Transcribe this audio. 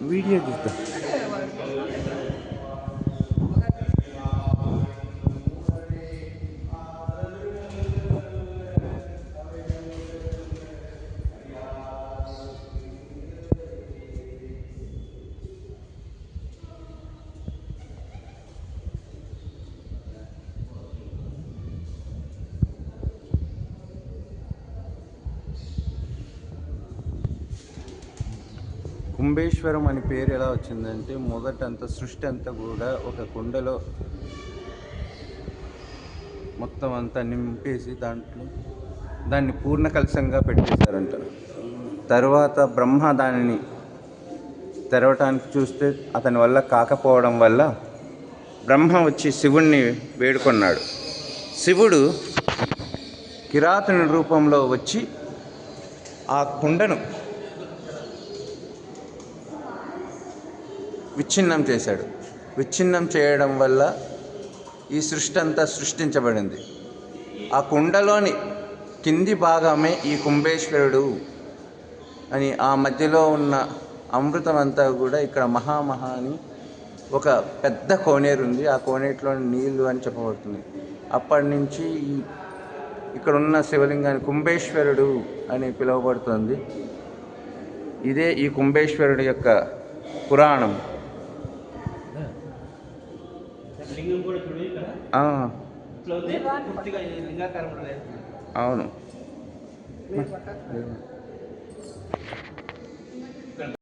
Video किसका కుంభేశ్వరం అని పేరు ఎలా వచ్చిందంటే మొదటంతా సృష్టి అంతా కూడా ఒక కుండలో మొత్తం అంతా నింపేసి దాంట్లో దాన్ని పూర్ణ కలశంగా పెట్టేశారంట. తర్వాత బ్రహ్మ దానిని తెరవటానికి చూస్తే అతని వల్ల కాకపోవడం వల్ల బ్రహ్మ వచ్చి శివుణ్ణి వేడుకొన్నాడు. శివుడు కిరాతుని రూపంలో వచ్చి ఆ కుండను విచ్ఛిన్నం చేశాడు. విచ్ఛిన్నం చేయడం వల్ల ఈ సృష్టి అంతా సృష్టించబడింది. ఆ కుండలోని కింది భాగమే ఈ కుంభేశ్వరుడు అని ఆ మధ్యలో ఉన్న అమృతం అంతా కూడా ఇక్కడ మహామహా అని ఒక పెద్ద కోనేరు ఉంది. ఆ కోనేటిలో నీళ్ళు అని చెప్పబడుతుంది. అప్పటి నుంచి ఈ ఇక్కడ ఉన్న శివలింగాన్ని కుంభేశ్వరుడు అని పిలువబడుతుంది. ఇదే ఈ కుంభేశ్వరుడు యొక్క పురాణం. లింగం కూడా చూడు ఇక్కడ. పూర్తిగా లింగాకారంలో లేదు. అవును.